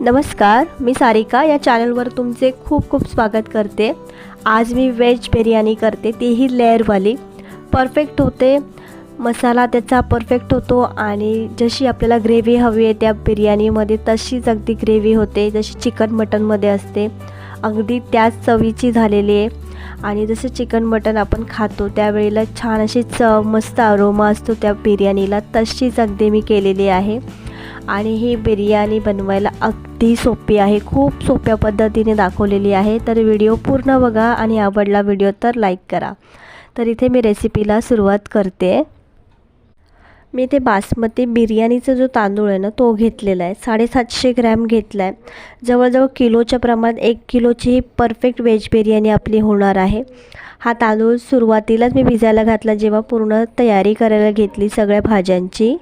नमस्कार मी सारिका. या चॅनलवर तुमचे खूप खूप स्वागत करते. आज मी व्हेज बिर्याणी करते तीही लेअरवाली परफेक्ट होते. मसाला त्याचा परफेक्ट होतो आणि जशी आपल्याला ग्रेव्ही हवी आहे त्या बिर्याणीमध्ये तशीच अगदी ग्रेव्ही होते. जशी चिकन मटनमध्ये असते. अगदी त्याच चवीची झालेली आहे. आणि जसं चिकन मटन आपण खातो त्यावेळेला छान अशी चव मस्त अरोमा असतो त्या बिर्याणीला. तशीच अगदी मी केलेली आहे. आणि ही बिर्याणी बनवायला अगदी सोपी आहे. खूप सोप्या पद्धतीने दाखवलेली आहे. तर व्हिडिओ पूर्ण बघा आणि आवडला व्हिडिओ तर लाईक करा. तर इथे मी रेसिपीला सुरुवात करते. मी इथे बासमती बिर्याणीचा जो तांदूळ आहे ना तो घेतलेला आहे. साडेसातशे ग्रॅम घेतला आहे जवळजवळ किलोच्या प्रमाणात एक किलोची ही परफेक्ट व्हेज बिर्याणी आपली होणार आहे. हा तांदूळ सुरुवातीलाच मी भिजायला घातला जेव्हा पूर्ण तयारी करायला घेतली सगळ्या भाज्यांची.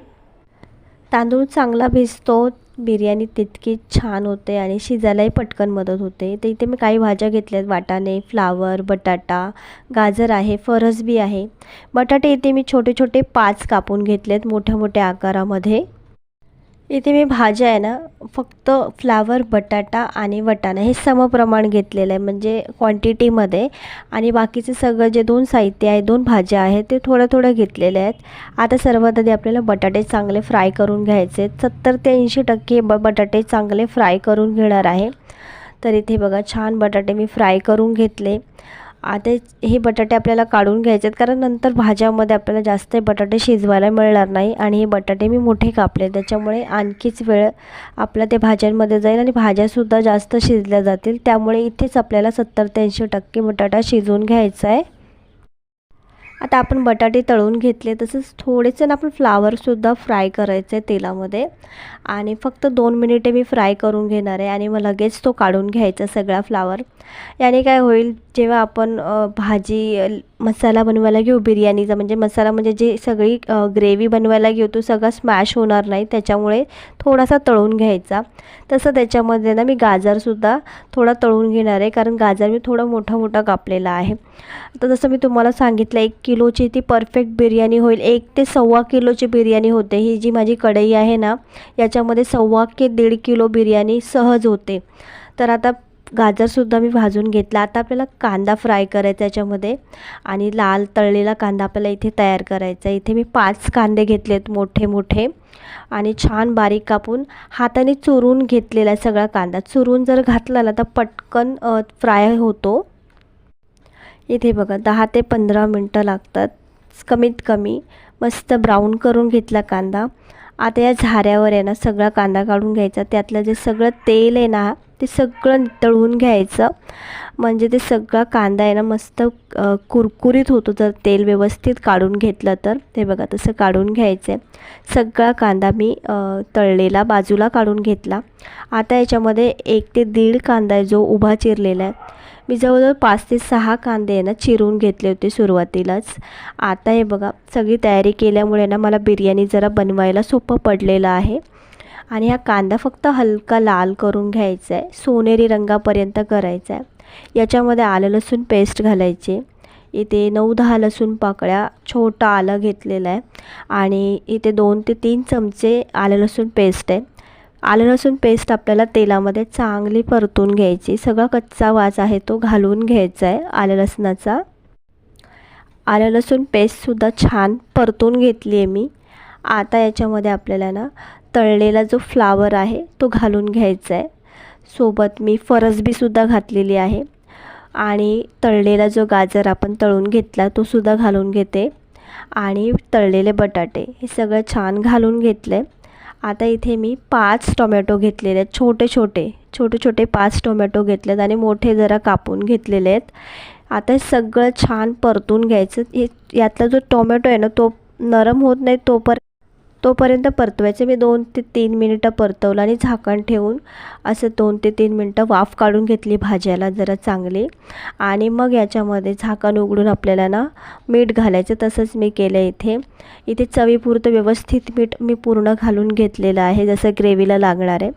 तांदूळ चांगला भिजतो बिर्याणी तितकी छान होते आणि शिजायलाही पटकन मदत होते. तर इथे मी काही भाज्या घेतल्यात वाटाणे फ्लावर बटाटा गाजर आहे फरसबी आहे. बटाटे इथे मी छोटे छोटे पाच कापून घेतलेत मोठ्या मोठ्या आकारामध्ये. इथे मी भाज्या आहे ना फक्त फ्लावर बटाटा आणि वटाणा हे समप्रमाण घेतलेलं आहे म्हणजे क्वांटिटीमध्ये आणि बाकीचे सगळं जे दोन साहित्य आहे दोन भाज्या आहेत ते थोडं थोडं घेतलेले आहेत. आता सर्वात आधी आपल्याला बटाटे चांगले फ्राय करून घ्यायचे सत्तर ते ऐंशी टक्के ब बटाटे चांगले फ्राय करून घेणार आहे. तर इथे बघा छान बटाटे मी फ्राय करून घेतले. आता हे बटाटे आपल्याला काढून घ्यायचे आहेत. कारण नंतर भाज्यामध्ये आपल्याला जास्त बटाटे शिजवायला मिळणार नाही आणि हे बटाटे मी मोठे कापले त्याच्यामुळे आणखीच वेळ आपला ते भाज्यांमध्ये जाईल आणि भाज्यासुद्धा जास्त शिजल्या जातील. त्यामुळे इथेच आपल्याला सत्तर ते ऐंशी टक्के बटाटा शिजवून घ्यायचा आहे. आता आपण बटाटे तळून घेतले तसंच थोडेसे ना आपण फ्लावरसुद्धा फ्राय करायचे तेलामध्ये. आणि फक्त दोन मिनिटे मी फ्राय करून घेणार आहे आणि मग लगेच तो काढून घ्यायचा सगळा फ्लावर याने काय होईल जेव्हा आपण भाजी मसाला बनवायला घेऊ बिर्याणीचा. म्हणजे मसाला म्हणजे जी सगळी ग्रेव्ही बनवायला घेऊ तो सगळा स्मॅश होणार नाही. त्याच्यामुळे थोडासा तळून घ्यायचा. तसं त्याच्यामध्ये ना मी गाजरसुद्धा थोडा तळून घेणार आहे कारण गाजर मी थोडा मोठा मोठा कापलेला आहे. तर जसं मी तुम्हाला सांगितलं एक किलोची ती परफेक्ट बिर्याणी होईल. एक ते सव्वा किलोची बिर्याणी होते. ही जी माझी कढई आहे ना याच्यामध्ये सव्वा के दीड किलो बिर्याणी सहज होते. तर आता गाजरसुद्धा मी भाजून घेतला. आता आपल्याला कांदा फ्राय करायचा याच्यामध्ये आणि लाल तळलेला कांदा आपल्याला इथे तयार करायचा आहे. इथे मी पाच कांदे घेतलेत मोठे मोठे आणि छान बारीक कापून हाताने चुरून घेतलेला आहे सगळा कांदा. चुरून जर घातला ना तर पटकन फ्राय होतो. इथे बघा दहा ते पंधरा मिनटं लागतात. कमीत कमी मस्त ब्राऊन करून घेतला कांदा. आता या झाऱ्यावर आहे ना सगळा कांदा काढून घ्यायचा. त्यातलं जे सगळं तेल आहे ना ते सगळं तळून घ्यायचं. म्हणजे ते सगळा कांदा आहे ना मस्त कुरकुरीत होतो. जर तेल व्यवस्थित काढून घेतलं तर. ते बघा तसं काढून घ्यायचं आहे सगळा कांदा मी तळलेला बाजूला काढून घेतला. आता याच्यामध्ये एक ते दीड कांदा आहे जो उभा चिरलेला आहे. मी जवळजवळ पाच ते सहा कांदे आहे ना चिरून घेतले होते सुरुवातीलाच. आता हे बघा सगळी तयारी केल्यामुळे ना मला बिर्याणी जरा बनवायला सोपं पडलेलं आहे. आणि हा कांदा फक्त हलका लाल करून घ्यायचा आहे. सोनेरी रंगापर्यंत करायचा आहे. याच्यामध्ये आलं लसूण पेस्ट घालायचे. इथे नऊ दहा लसूण पाकळ्या छोटं आलं घेतलेलं आहे. आणि इथे दोन ते तीन चमचे आलं लसूण पेस्ट आहे. आलं लसूण पेस्ट आपल्याला तेलामध्ये चांगली परतून घ्यायची. सगळा कच्चा वास आहे तो घालून घ्यायचा आहे आलं लसणाचा. आलं लसूण पेस्टसुद्धा छान परतून घेतली आहे मी. आता याच्यामध्ये आपल्याला ना तळलेला जो फ्लावर आहे तो घालून घ्यायचा आहे. सोबत मी फरसबीसुद्धा घातलेली आहे. आणि तळलेला जो गाजर आपण तळून घेतला तो सुद्धा घालून घेते. आणि तळलेले बटाटे हे सगळं छान घालून घेतले आता इथे मी पाच टोमॅटो घेतलेले आहेत छोटे छोटे छोटे छोटे पाच टोमॅटो घेतलेत आणि मोठे जरा कापून घेतलेले आहेत. आता सगळं छान परतून घ्यायचं. हे यातला जो टोमॅटो आहे ना तो नरम होत नाही तोपर्यंत तोपर्यंत परतवायचं. मी दोन ते तीन मिनिटं परतवलं आणि झाकण ठेवून असं दोन ते तीन मिनटं वाफ काढून घेतली भाज्याला जरा चांगली. आणि मग याच्यामध्ये झाकण उघडून आपल्याला ना मीठ घालायचं. तसंच मी केलं इथे. इथे चवीपुरतं व्यवस्थित मीठ मी पूर्ण घालून घेतलेलं आहे. जसं ग्रेव्हीला लागणार आहे.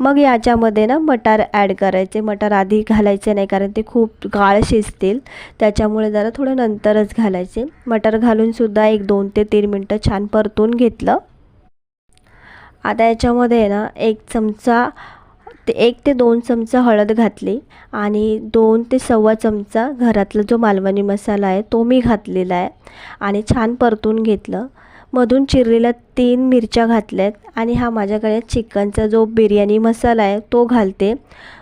मग याच्यामध्ये ना मटार ॲड करायचे. मटार आधी घालायचे नाही कारण ते खूप गाळ शिजतील. त्याच्यामुळे जरा थोडं नंतरच घालायचे. मटार घालूनसुद्धा एक दोन ते तीन मिनटं छान परतून घेतलं. आता याच्यामध्ये ना एक चमचा ते एक ते दोन चमचा हळद घातली आणि दोन ते सव्वा चमचा घरातला जो मालवणी मसाला आहे तो मी घातलेला आहे. आणि छान परतून घेतलं. मधून चिरलेल्या तीन मिरच्या घातल्यात आणि हा माझ्याकडे चिकनचा जो बिर्याणी मसाला आहे तो घालते.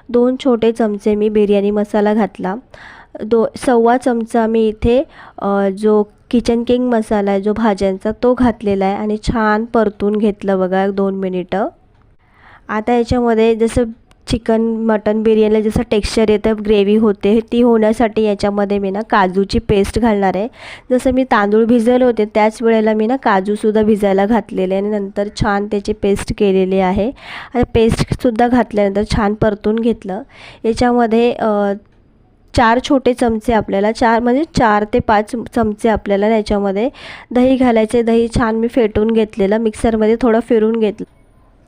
दोन छोटे चमचे मी बिर्याणी मसाला घातला. दो सव्वा चमचा मी इथे जो किचन किंग मसाला आहे जो भाज्यांचा तो घातलेला आहे आणि छान परतून घेतलं बघा दोन मिनिटं. आता याच्यामध्ये जसं चिकन मटन बिर्याणीला जसं टेक्स्चर येतं ग्रेव्ही होते ती होण्यासाठी याच्यामध्ये मी ना काजूची पेस्ट घालणार आहे. जसं मी तांदूळ भिजवले होते त्याच वेळेला मी ना काजूसुद्धा भिजायला घातलेले आणि नंतर छान त्याची पेस्ट केलेली आहे. आणि पेस्टसुद्धा घातल्यानंतर छान परतून घेतलं. याच्यामध्ये चार छोटे चमचे आपल्याला चार म्हणजे चार ते पाच चमचे आपल्याला याच्यामध्ये दही घालायचे. दही छान मी फेटून घेतलेलं मिक्सरमध्ये थोडं फिरून घेतलं.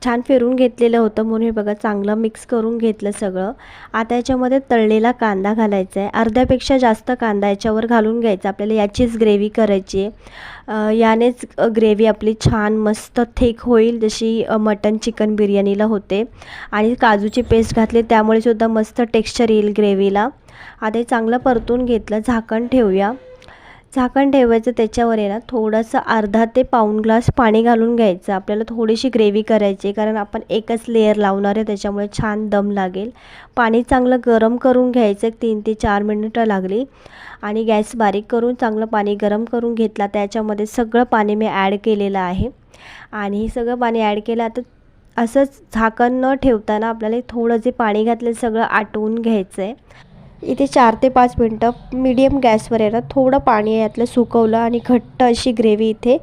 छान फिरून घेतलेलं होतं म्हणून हे बघा चांगलं मिक्स करून घेतलं सगळं. आता याच्यामध्ये तळलेला कांदा घालायचा आहे. अर्ध्यापेक्षा जास्त कांदा याच्यावर घालून घ्यायचा. आपल्याला याचीच ग्रेव्ही करायची आहे. यानेच ग्रेव्ही आपली छान मस्त थिक होईल जशी मटन चिकन बिर्याणीला होते. आणि काजूची पेस्ट घातली त्यामुळे सुद्धा मस्त टेक्स्चर येईल ग्रेव्हीला आता हे चांगलं परतून घेतलं. झाकण ठेवूया. झाकण ठेवायचं त्याच्यावर आहे ना थोडंसं अर्धा ते पाऊण ग्लास पाणी घालून घ्यायचं. आपल्याला थोडीशी ग्रेव्ही करायची आहे कारण आपण एकच लेअर लावणार आहे त्याच्यामुळे छान दम लागेल. पाणी चांगलं गरम करून घ्यायचं एक तीन ते चार मिनिटं लागली. आणि गॅस बारीक करून चांगलं पाणी गरम करून घेतला त्याच्यामध्ये सगळं पाणी मी ॲड केलेलं आहे. आणि हे सगळं पाणी ॲड केलं आता असंच झाकण न ठेवताना आपल्याला थोडं जे पाणी घातलं सगळं आटवून घ्यायचं आहे इथे चार ते पाच मिनटं मीडियम गॅसवर आहे ना थोडं पाणी यातलं सुकवलं आणि घट्ट अशी ग्रेव्ही इथे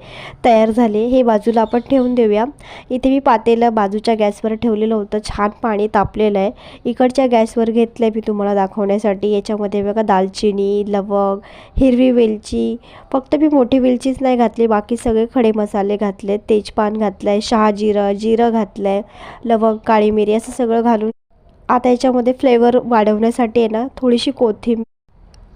तयार झाली हे बाजूला आपण ठेवून देऊया. इथे मी पातेलं बाजूच्या गॅसवर ठेवलेलं होतं. छान पाणी तापलेलं आहे. इकडच्या गॅसवर घेतलं आहे मी तुम्हाला दाखवण्यासाठी. याच्यामध्ये बघा दालचिनी लवंग हिरवी वेलची. फक्त मी मोठी वेलचीच नाही घातली बाकी सगळे खडे मसाले घातले तेजपान घातलं आहे शहाजिरं जिरं घातलं आहे लवंग काळी मिरी असं सगळं घालून आता याच्यामध्ये फ्लेवर वाढवण्यासाठी आहे ना थोडीशी कोथिंबीर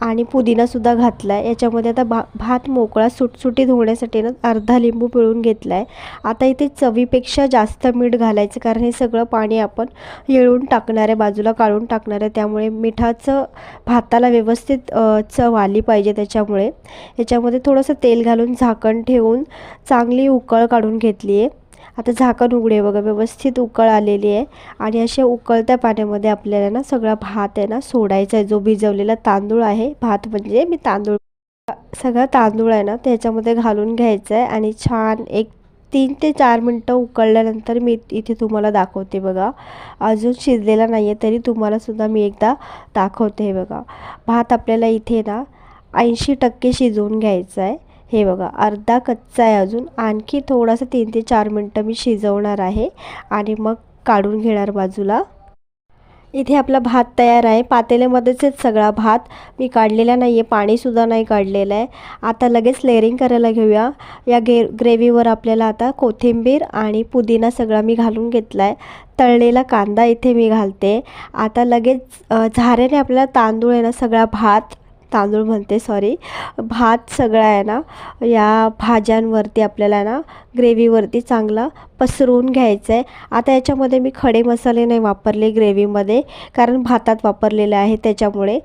आणि पुदिनासुद्धा घातला आहे याच्यामध्ये आता भा भात मोकळा सुटसुटीत होण्यासाठी ना अर्धा लिंबू पिळून घेतला आहे आता इथे चवीपेक्षा जास्त मीठ घालायचं कारण हे सगळं पाणी आपण येळून टाकणार आहे बाजूला काढून टाकणार आहे. त्यामुळे मिठाचं भाताला व्यवस्थित चव आली पाहिजे त्याच्यामुळे. याच्यामध्ये थोडंसं तेल घालून झाकण ठेवून चांगली उकळ काढून घेतली आहे आता झाकण उघडे बघा व्यवस्थित उकळ आलेली आहे. आणि अशा उकळत्या पाण्यामध्ये आपल्याला ना सगळा भात आहे ना सोडायचा आहे. जो भिजवलेला तांदूळ आहे भात म्हणजे मी तांदूळ सगळा तांदूळ आहे ना त्याच्यामध्ये घालून घ्यायचा आहे. आणि छान एक तीन ते चार मिनटं उकळल्यानंतर मी इथे तुम्हाला दाखवते बघा. अजून शिजलेला नाही आहे तरी तुम्हालासुद्धा मी एकदा दाखवते हे बघा. भात आपल्याला इथे ना ऐंशी टक्के शिजवून घ्यायचा आहे. हे बघा अर्धा कच्चा आहे अजून. आणखी थोडासा तीन ते चार मिनटं मी शिजवणार आहे आणि मग काढून घेणार बाजूला. इथे आपला भात तयार आहे. पातेल्यामध्येच आहे सगळा भात. मी काढलेला नाही आहे पाणीसुद्धा नाही काढलेलं आहे. आता लगेच लेअरिंग करायला घेऊया. या गे ग्रेव्हीवर आपल्याला आता कोथिंबीर आणि पुदिना सगळा मी घालून घेतला आहे तळलेला कांदा इथे मी घालते. आता लगेच झाऱ्याने आपल्याला तांदूळ आहे ना सगळा भात तांदूळ म्हणते सॉरी भात सगळा आहे ना या भाज्यांवरती आपल्याला ना ग्रेव्हीवरती चांगला पसरवून घ्यायचं आहे आता याच्यामध्ये मी खडे मसाले नाही वापरले ग्रेव्हीमध्ये कारण भातात वापरलेले आहे त्याच्यामुळे.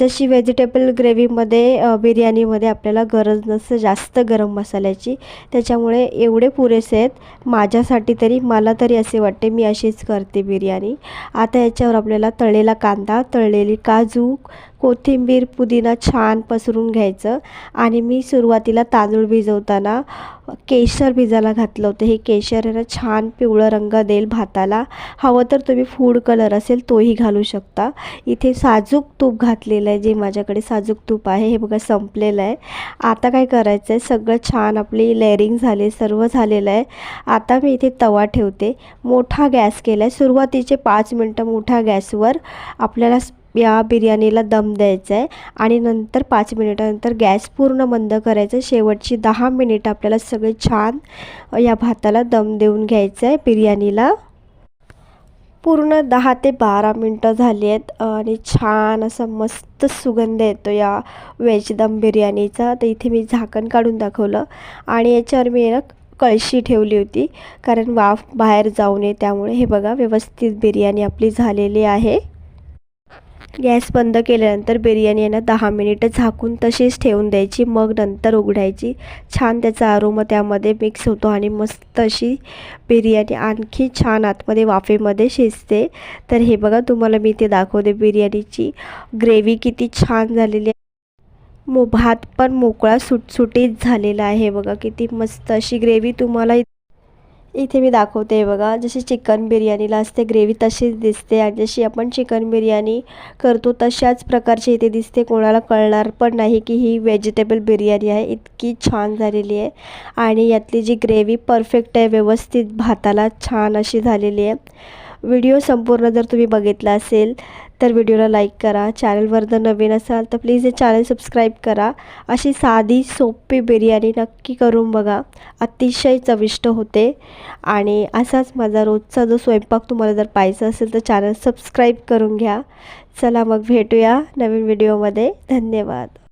जशी व्हेजिटेबल ग्रेव्हीमध्ये बिर्याणीमध्ये आपल्याला गरज नसते जास्त गरम मसाल्याची त्याच्यामुळे एवढे पुरेसे आहेत. माझ्यासाठी तरी मला तरी असे वाटते मी अशीच करते बिर्याणी. आता याच्यावर आपल्याला तळलेला कांदा तळलेली काजू कोथिंबीर पुदिना छान पसरून घ्यायचं. आणि मी सुरुवातीला तांदूळ भिजवताना केशर भिजायला घातलं होतं. हे केशर ना छान पिवळं रंग देईल भाताला. हवं तर तुम्ही फूड कलर असेल तोही घालू शकता. इथे साजूक तूप घातलेलं आहे जे माझ्याकडे साजूक तूप आहे हे बघा संपलेलं आहे. आता काय करायचं आहे सगळं छान आपली लेअरिंग झाली सर्व झालेलं आहे. आता मी इथे तवा ठेवते. मोठा गॅस केला आहे. सुरुवातीचे पाच मिनटं मोठ्या गॅसवर आपल्याला या बिर्याणीला दम द्यायचा आहे आणि नंतर पाच मिनिटानंतर गॅस पूर्ण बंद करायचं. शेवटची दहा मिनिटं आपल्याला सगळे छान या भाताला दम देऊन घ्यायचं आहे बिर्याणीला. पूर्ण दहा ते बारा मिनटं झाली आहेत आणि छान असा मस्त सुगंध येतो या व्हेज दम बिर्याणीचा. तर इथे मी झाकण काढून दाखवलं आणि याच्यावर मी ना कळशी ठेवली होती कारण वाफ बाहेर जाऊ नये त्यामुळे. हे बघा व्यवस्थित बिर्याणी आपली झालेली आहे. गॅस बंद केल्यानंतर बिर्याणी यांना दहा मिनिटं झाकून तशीच ठेवून द्यायची. मग नंतर उघडायची. छान त्याचा अरोमा त्यामध्ये मिक्स होतो आणि मस्त अशी बिर्याणी आणखी छान आतमध्ये वाफेमध्ये शिजते. तर हे बघा तुम्हाला मी ते दाखवते बिर्याणीची ग्रेव्ही किती छान झालेली आहे. मो भात पण मोकळा सुटसुटीत झालेला आहे. बघा किती मस्त अशी ग्रेव्ही तुम्हाला इथे मी दाखवते बघा जशी चिकन बिर्याणीला असते ग्रेव्ही तशीच दिसते आणि जशी आपण चिकन बिर्याणी करतो तशाच प्रकारची इथे दिसते. कोणाला कळणार पण नाही की ही व्हेजिटेबल बिर्याणी आहे. इतकी छान झालेली आहे. आणि यातली जी ग्रेव्ही परफेक्ट आहे व्यवस्थित भाताला छान अशी झालेली आहे. व्हिडिओ संपूर्ण जर तुम्ही बघितला असेल तर व्हिडिओला लाईक करा. चॅनलवर जर नवीन असाल तर प्लीज हे चॅनल सबस्क्राईब करा. अशी साधी सोपी बिर्याणी नक्की करून बघा. अतिशय चविष्ट होते. आणि असाच माझा रोजचा जो स्वयंपाक तुम्हाला जर पाहायचा असेल तर चॅनल सबस्क्राईब करून घ्या. चला मग भेटूया नवीन व्हिडिओमध्ये धन्यवाद.